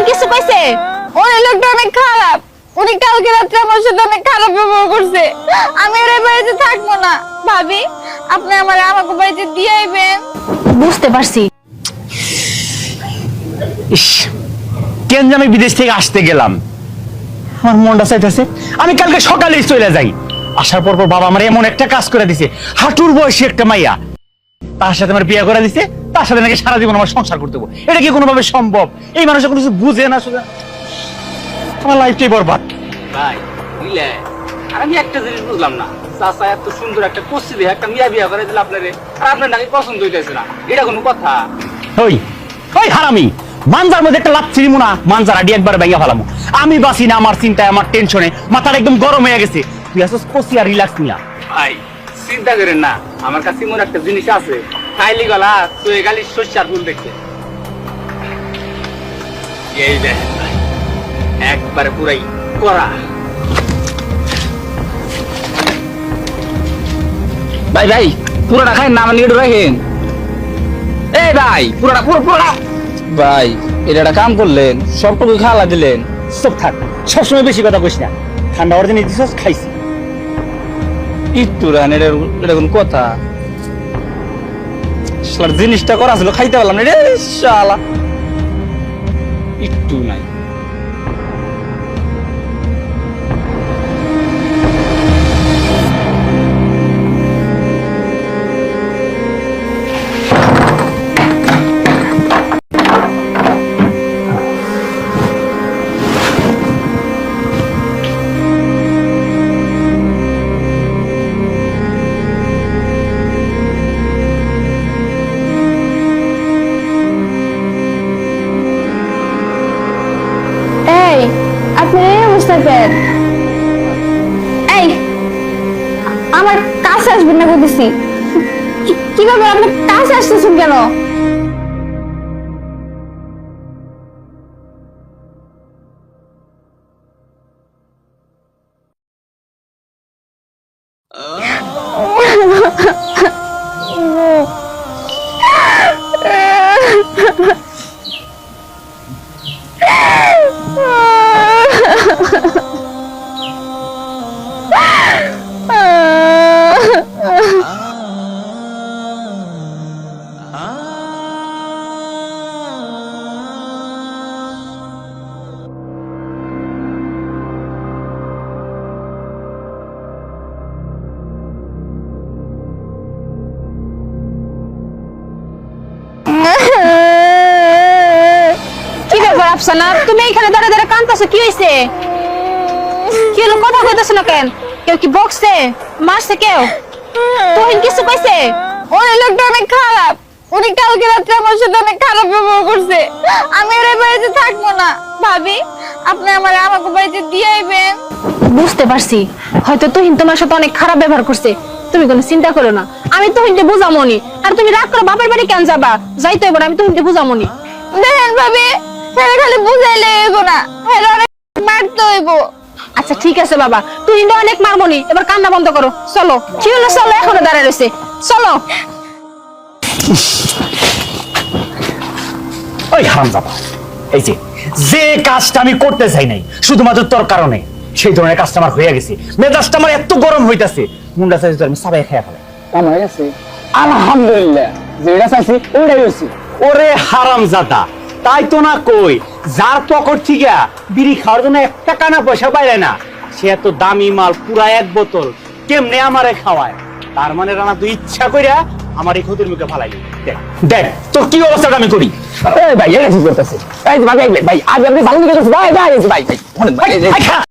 তোহিন কিছু কইছে ওই লোকটা অনেক খারাপ। উনি কালকে রাত্রে আমার সাথে অনেক খারাপ ব্যবহার করছে। আমি এই বাড়িতে থাকব না। ভাবি আপনি আমার আমাকে বাড়িতে দিয়ে আইবেন। বুঝতে পারছি। ইস কেন আমি বিদেশ থেকে আসতে গেলাম? আমার মনটা চাইতেছে আমি কালকে সকালেই চলে যাই। আসার পর পর বাবা আমার এমন একটা কাজ করে দিছে। হাঁটুর বয়সী একটা মাইয়া। তার সাথে আমার বিয়ে করে দিছে। তার সাথে নাকি সারা জীবন আমার সংসার করতে হবে। এটা কি কোনোভাবে সম্ভব? এই মানুষ কোনো কিছু বুঝে না শুধু আমার লাইফটাই বরবাদ। ভাই বুঝলে? আর আমি একটা জিনিস বুঝলাম না। চাচা এত সুন্দর একটা একটা মিয়া বিয়া করে দিল আপনারে আর আপনার নাকি পছন্দ হইতেছে না। এটা কোনো কথা? ওই ওই হারামি। মানজার মধ্যে একটা লাভ না মানজার আডি একবার ভাইয়া ফেলামু। আমি বাসি না আমার চিন্তায় আমার টেনশনে মাথাটা একদম গরম হয়ে গেছে। তুই আসছিস কষি আর রিল্যাক্স নিয়া। ভাই চিন্তা করেন না। আমার কাছে এমন একটা জিনিস আছে। খাইলি গলা, তুই গালি শস্যার ফুল দেখছে এই দেখেন ভাই, একবারে পুরাই করা। ভাই ভাই, পুরোটা খাই না, আমার নিয়ে রাখেন। এই ভাই, পুরোটা, পুরো, পুরোটা। ভাই, এটা কাম করলেন, সবটুকু খাওয়া দিলেন। সব থাক, সবসময় বেশি কথা কইস না। ঠান্ডা অর্জন দিছিস, খাইছি। একটু রান এটা এটা কোন কথা। জিনিসটা করা ছিল খাইতে পারলাম না রে শালা একটু নাই। আমার কাছে আসবেন না বলতেছি কি- ব্যাপার আপনি কাছে আসতেছেন কেন? কি ব্যাপার আফসানা তুমি এখানে দাঁড়া দাঁড়া কান্তাছো কি হইছে কি হলো কথা কইতাছ না কেন? কেউ কি বকছে? মারছে কেউ? তোহিন কিছু কইছে? ওই লোকটা অনেক খারাপ। উনি কালকে রাত্রে আমার সাথে অনেক খারাপ ব্যবহার করছে। আমি এই বাড়িতে থাকব না। ভাবি আপনি আমার আমাকে বাড়িতে দিয়ে আইবেন বুঝতে পারছি। হয়তো তুহিন তোমার সাথে অনেক খারাপ ব্যবহার করছে। তুমি কোনো চিন্তা করো না। আমি তুহিনকে বুঝামনি। আর তুমি রাগ করো বাপের বাড়ি কেন যাবা? যাইতে হইব আমি তুহিনকে বুঝামনি। দেখেন ভাবি হ্যাঁ খালি বুঝাইলে হইব না। হ্যাঁ অনেক মারতে হইব। আচ্ছা ঠিক আছে বাবা। তুহিন অনেক মারমনি। এবার কান্না বন্ধ করো। চলো। কি হলো? চলো এখনও দাঁড়ায় রয়েছে। চলো। ওই হারামজাদা এই যে যে কাজটা আমি করতে চাই নাই শুধুমাত্র তোর কারণে সেই ধরনের কাজটা আমার হয়ে গেছে। মেজাজটা আমার এত গরম হইতাছে। মুন্ডা চাইছে আমি সবাই খেয়ে ফেলে আমার গেছে? আলহামদুলিল্লাহ। যেটা চাইছি ওইটাই হয়েছে। ওরে হারামজাদা। তাই তো না কই যার পকট থেকে বিড়ি খাওয়ার জন্য একটা কানা পয়সা পাইলে না সে এত দামি মাল পুরা এক বোতল কেমনে আমারে খাওয়ায় তার মানে রানা তুই ইচ্ছা কইরা আমার এই ক্ষতির মুখে ফালাই দেখ দেখ তোর কি অবস্থাটা আমি করি ভাই এটা কি করতেছে ভাই ভাই ভাই আজ ভাই ভাই ভাই ভাই ভাই খা